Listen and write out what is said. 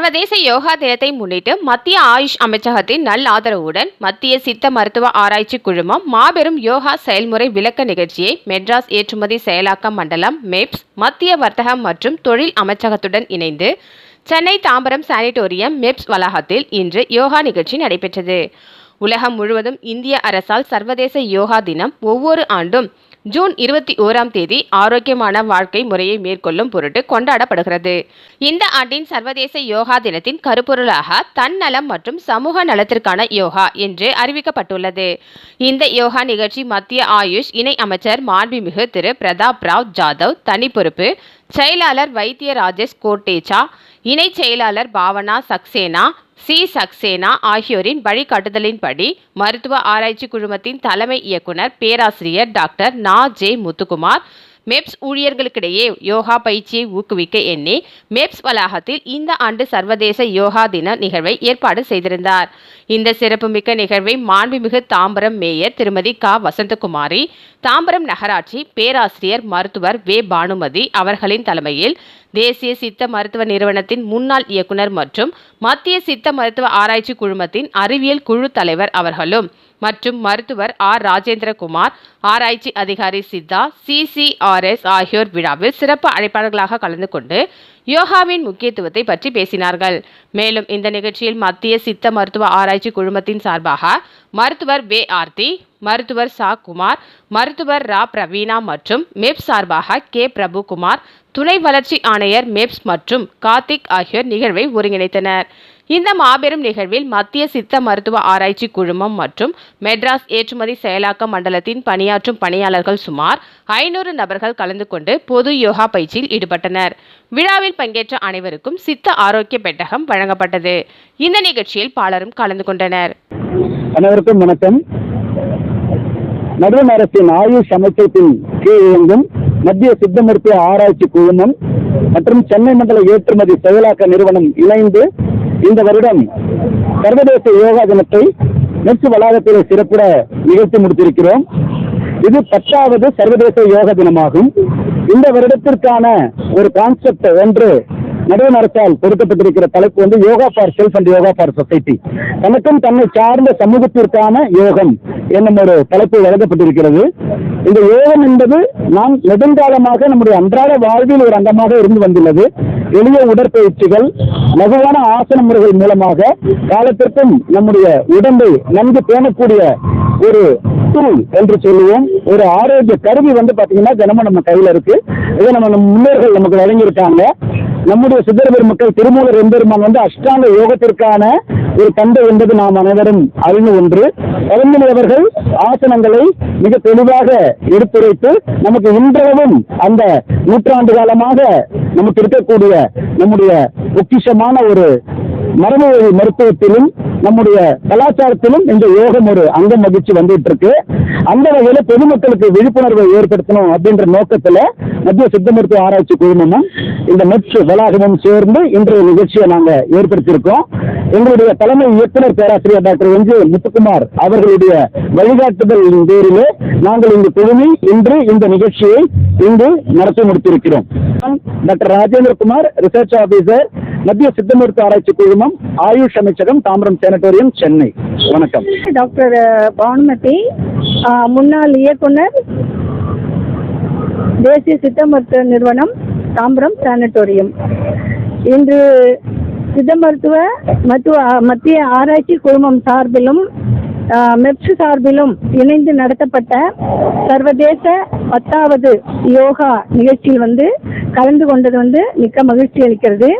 சர்வதேச யோகா தினத்தை முன்னிட்டு மத்திய ஆயுஷ் அமைச்சகத்தின் நல் ஆதரவுடன் மத்திய சித்த மருத்துவ ஆராய்ச்சி குழுமம் மாபெரும் யோகா செயல்முறை விளக்க நிகழ்ச்சியை மெட்ராஸ் ஏற்றுமதி செயலாக்க மண்டலம் மெப்ஸ் மத்திய வர்த்தகம் மற்றும் தொழில் அமைச்சகத்துடன் இணைந்து சென்னை தாம்பரம் சானிட்டோரியம் மெப்ஸ் வளாகத்தில் இன்று யோகா நிகழ்ச்சி நடைபெற்றது. உலகம் முழுவதும் இந்திய அரசால் சர்வதேச யோகா தினம் ஒவ்வொரு ஆண்டும் ஜூன் இருபத்தி ஓராம் தேதி ஆரோக்கியமான வாழ்க்கை முறையை மேற்கொள்ளும் பொருட்டு கொண்டாடப்படுகிறது. இந்த ஆண்டின் சர்வதேச யோகா தினத்தின் கருப்பொருளாக தன்னலம் மற்றும் சமூக நலத்திற்கான யோகா என்று அறிவிக்கப்பட்டுள்ளது. இந்த யோகா நிகழ்ச்சி மத்திய ஆயுஷ் இணை அமைச்சர் மாண்புமிகு திரு பிரதாப் ராவ் ஜாதவ் தனி பொறுப்பு செயலாளர் வைத்திய ராஜேஷ் கோட்டேச்சா இணை செயலாளர் பாவனா சக்சேனா சி சக்சேனா ஆகியோரின் வழிகாட்டுதலின்படி மருத்துவ ஆராய்ச்சி குழுமத்தின் தலைமை இயக்குனர் பேராசிரியர் டாக்டர் நா ஜே முத்துக்குமார் மேப்ஸ் ஊழியர்களுக்கிடையே யோகா பயிற்சியை ஊக்குவிக்க எண்ணி மெப்ஸ் வளாகத்தில் இந்த ஆண்டு சர்வதேச யோகா தின நிகழ்வை ஏற்பாடு செய்திருந்தார். இந்த சிறப்புமிக்க நிகழ்வை மாண்புமிகு தாம்பரம் மேயர் திருமதி க. வசந்தகுமாரி தாம்பரம் நகராட்சி பேராசிரியர் மருத்துவர் வே. பானுமதி அவர்களின் தலைமையில் தேசிய சித்த மருத்துவ நிறுவனத்தின் முன்னாள் இயக்குனர் மற்றும் மத்திய சித்த மருத்துவ ஆராய்ச்சி குழுமத்தின் அறிவியல் குழு தலைவர் அவர்களும் மற்றும் மருத்துவர் ஆர். ராஜேந்திரகுமார் ஆராய்ச்சி அதிகாரி சித்தா சிசிஆர்எஸ் ஆகியோர் விழாவில் சிறப்பு அழைப்பாளர்களாக கலந்து கொண்டு யோகாவின் முக்கியத்துவத்தை பற்றி பேசினார்கள். மேலும் இந்த நிகழ்ச்சியில் மத்திய சித்த மருத்துவ ஆராய்ச்சி குழுமத்தின் சார்பாக மருத்துவர் வே. ஆர்த்தி மருத்துவர் சா. குமார் மருத்துவர் ரா. பிரவீனா மற்றும் மெப்ஸ் சார்பாக கே. பிரபுகுமார் துணை வளர்ச்சி ஆணையர் மெப்ஸ் மற்றும் கார்த்திக் ஆகியோர் நிகழ்வை ஒருங்கிணைத்தனர். இந்த மாபெரும் நிகழ்வில் மத்திய சித்த மருத்துவ ஆராய்ச்சி குழுமம் மற்றும் மெட்ராஸ் ஏற்றுமதி செயலாக்க மண்டலத்தின் பணியாற்றும் பணியாளர்கள் சுமார் ஐநூறு நபர்கள் கலந்து கொண்டு பொது யோகா பயிற்சியில் ஈடுபட்டனர். விழாவில் பங்கேற்ற அனைவருக்கும் சித்த ஆரோக்கிய பெட்டகம் வழங்கப்பட்டது. இந்த நிகழ்ச்சியில் பலரும் கலந்து கொண்டனர். அனைவருக்கும் வணக்கம். நடுவண் அரசின் ஆயுஷ் அமைச்சகத்தின் கீழ் இயங்கும் மத்திய சித்த மருத்துவ ஆராய்ச்சி குழுமம் மற்றும் சென்னை மண்டல ஏற்றுமதி செயலாக்க நிறுவனம் இணைந்து இந்த வருடம் சர்வதேச யோகா தினத்தை நெற்று வளாகத்தில் சிறப்பிட நிகழ்த்தி முடித்திருக்கிறோம். இது பத்தாவது சர்வதேச யோகா தினமாகும். இந்த வருடத்திற்கான ஒரு கான்செப்ட் ஒன்று நடுவண் அரசால் கொடுக்கப்பட்டிருக்கிற தலைப்பு வந்து yoga for self and yoga for society தனக்கும் தன்னை சார்ந்த சமூகத்திற்கான யோகம் என்னும் ஒரு தலைப்பு வழங்கப்பட்டிருக்கிறது இந்த யோகம் என்பது நாம் நெடுங்காலமாக நம்முடைய அன்றாட வாழ்வில் ஒரு அங்கமாக இருந்து வந்துள்ளது. எளிய உடற்பயிற்சிகள் லகுவான ஆசன முறைகள் மூலமாக காலத்திற்கும் நம்முடைய உடம்பை நன்கு பேணக்கூடிய ஒரு டூல் என்று சொல்லுவோம். ஒரு ஆரோக்கிய கருவி வந்து பாத்தீங்கன்னா தினமும் நம்ம கையில இருக்கு. இதை நம்ம நம்ம முன்னோர்கள் நமக்கு வழங்கியிருக்காங்க. நம்முடைய சித்தர் பெருமக்கள் திருமூலர் எம்பெருமான் வந்து அஷ்டாங்க யோகத்திற்கான ஒரு தந்தை என்பது நாம் அனைவரும் அறிந்து ஒன்று. பழனிமலை அவர்கள் ஆசனங்களை மிக தெளிவாக எடுத்துரைத்து நமக்கு இன்றளவும் அந்த நூற்றாண்டு காலமாக நமக்கு இருக்கக்கூடிய நம்முடைய பொக்கிஷமான ஒரு மரபு வழி மருத்துவத்திலும் நம்முடைய கலாச்சாரத்திலும் இந்த யோகம் ஒரு அங்கம் வகிச்சு வந்துட்டு இருக்கு அந்த வகையில பொதுமக்களுக்கு விழிப்புணர்வை ஏற்படுத்தணும் அப்படின்ற நோக்கத்துல மத்திய சித்த மருத்துவ ஆராய்ச்சி குழுமமும் இந்த மெட்ஸ் வளாகமும் சேர்ந்து இன்றைய நிகழ்ச்சியை நாங்க ஏற்படுத்தியிருக்கோம். எங்களுடைய தலைமை இயக்குனர் பேராசிரியர் டாக்டர் என் ஜே முத்துக்குமார் அவர்களுடைய வழிகாட்டுதல் பேரிலே நாங்கள் இங்கு குழுமி இன்று இந்த நிகழ்ச்சியை இங்கு நடத்தி முடித்திருக்கிறோம். Doctor doctor Rajendrakumar research officer மத்திய சித்த மருத்துவ ஆராய்ச்சி குழுமம் ஆயுஷ் அமைச்சகம் தாம்பரம் சேனட்டோரியம் சென்னை. வணக்கம். டாக்டர் பானுமதி முன்னாள் இயக்குனர் தேசிய சித்த மருத்துவ நிறுவனம் தாம்பரம் சானிட்டோரியம். இன்று சித்த மருத்துவ மருத்துவ மத்திய ஆராய்ச்சி குழுமம் சார்பிலும் மெப்ஸ் சார்பிலும் இணைந்து நடத்தப்பட்ட சர்வதேச பத்தாவது யோகா நிகழ்ச்சியில் வந்து கலந்து கொண்டது வந்து மிக்க மகிழ்ச்சி அளிக்கிறது.